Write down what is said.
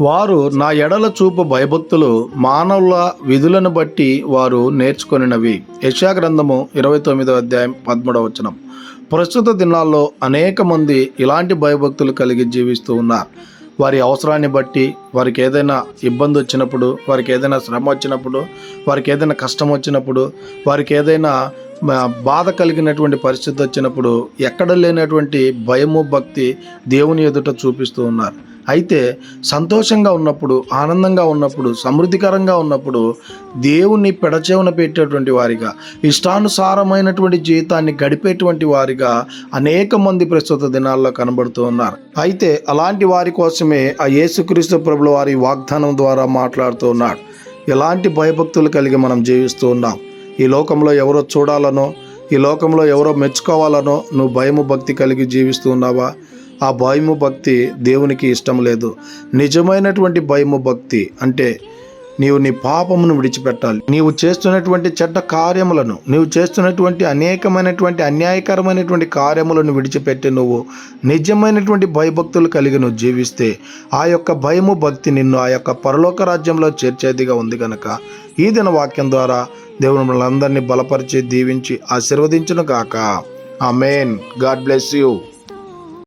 వారు నా ఎడల చూపు భయభక్తులు మానవుల విధులను బట్టి వారు నేర్చుకొనినవి. యశా గ్రంథము ఇరవై తొమ్మిదో అధ్యాయం పదమూడవ వచనం. ప్రస్తుత దినాల్లో అనేక మంది ఇలాంటి భయభక్తులు కలిగి జీవిస్తూ ఉన్నారు. వారి అవసరాన్ని బట్టి వారికి ఏదైనా ఇబ్బంది వచ్చినప్పుడు వారికి ఏదైనా శ్రమ వచ్చినప్పుడు వారికి ఏదైనా కష్టం వచ్చినప్పుడు వారికి ఏదైనా బాధ కలిగినటువంటి పరిస్థితి వచ్చినప్పుడు ఎక్కడ లేనటువంటి భయము భక్తి దేవుని ఎదుట చూపిస్తూ ఉన్నారు. అయితే సంతోషంగా ఉన్నప్పుడు ఆనందంగా ఉన్నప్పుడు సమృద్ధికరంగా ఉన్నప్పుడు దేవుణ్ణి పెడచెవున పెట్టేటువంటి వారిగా ఇష్టానుసారమైనటువంటి జీవితాన్ని గడిపేటువంటి వారిగా అనేక మంది ప్రస్తుత దినాల్లో కనబడుతూ ఉన్నారు. అయితే అలాంటి వారి కోసమే ఆ యేసుక్రీస్తు ప్రభుల వారి వాగ్దానం ద్వారా మాట్లాడుతూ ఉన్నాడు. ఎలాంటి భయభక్తులు కలిగి మనం జీవిస్తూ ఉన్నాం? ఈ లోకంలో ఎవరో చూడాలనో ఈ లోకంలో ఎవరో మెచ్చుకోవాలనో నువ్వు భయము భక్తి కలిగి జీవిస్తూ ఉన్నావా? ఆ భయము భక్తి దేవునికి ఇష్టం లేదు. నిజమైనటువంటి భయము భక్తి అంటే నీవు నీ పాపమును విడిచిపెట్టాలి. నీవు చేస్తున్నటువంటి చెడ్డ కార్యములను నీవు చేస్తున్నటువంటి అనేకమైనటువంటి అన్యాయకరమైనటువంటి కార్యములను విడిచిపెట్టి నువ్వు నిజమైనటువంటి భయభక్తులు కలిగి నువ్వు జీవిస్తే ఆ యొక్క భయము భక్తి నిన్ను ఆ యొక్క పరలోక రాజ్యంలో చేర్చేదిగా ఉంది కనుక ఈ దిన వాక్యం ద్వారా దేవుని మనందరినీ బలపరిచి దీవించి ఆశీర్వదించును గాక. ఆ మెయిన్ గాడ్ బ్లెస్ యూ.